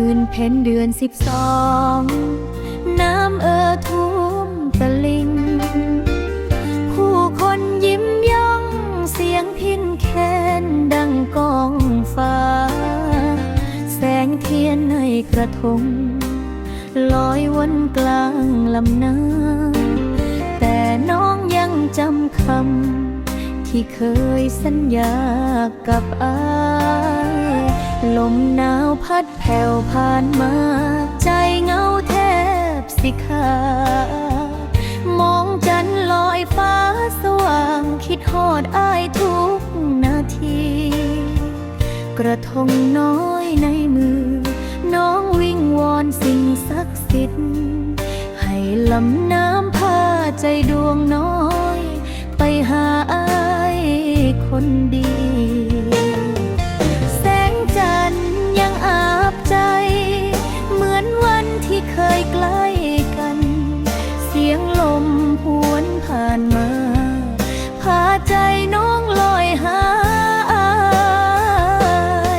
ืนเพ็ญเดือนสิบสอง น้ำเอ่อท่วมตะลิง ผู้คนยิ้มย่องเสียงพินแค้นดังกองฟ้า แสงเทียนในกระทง ลอยวนกลางลำน้ำแต่น้องยังจำคำที่เคยสัญญากับอา ลมหนาวพัดแผ่วผ่านมา ใจเงาแทบสิขาดมองจันลอยฟ้าสว่าง คิดฮอดอายทุกนาที กระทงน้อยในมือ น้องวิ่งวอนสิ่งศักดิ์สิทธิ์ ให้ลำน้ำพาใจดวงน้อย ไปหาอายคนดี มหวนผ่านมา พาใจน้องลอยหา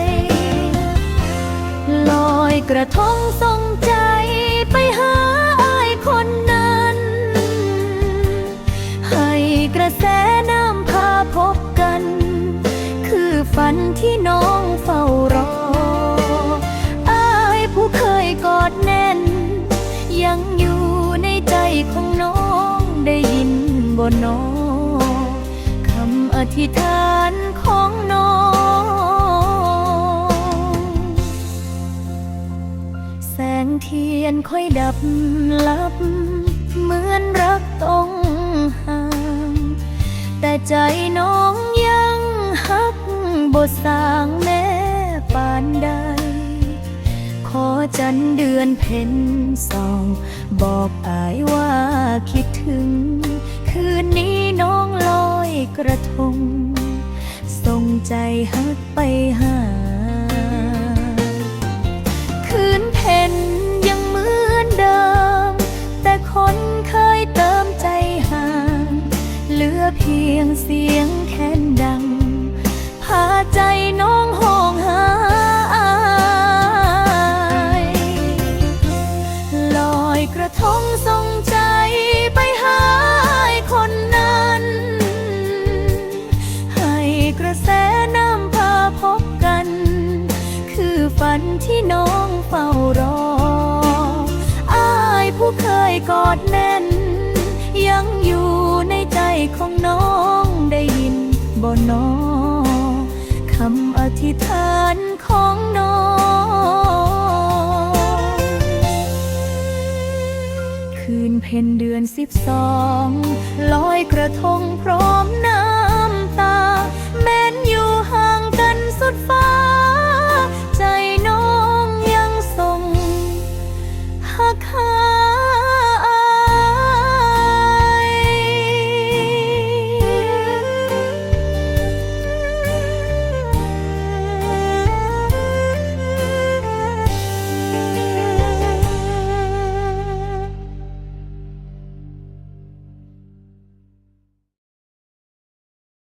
ยลอยกระทงส่งใจไปหาอายคนนั้น ให้กระแสน้ำพาพบกัน คือฝันที่น้อง บ่นอคำอธิษฐานของน้องแสงเทียนค่อยดับลับ เหมือนรักต้องห่าง แต่ใจน้องยังฮักบทสางแม่ปานใด ขอจันเดือนเพ็ญส่อง บอกอายว่าคิดถึง กระทงส่งใจฮักไปหา คืนเพ็ญยังเหมือนเดิม แต่คนเคยเติมใจห่าง เหลือเพียงเสียงแค้นดัง พาใจน้องห้ กอดแน่น ยังอยู่ในใจของน้องได้ยินบ่นอคำอธิษฐานของน้อง คืนเพ็ญเดือนสิบสองลอยกระทงพร้อมน้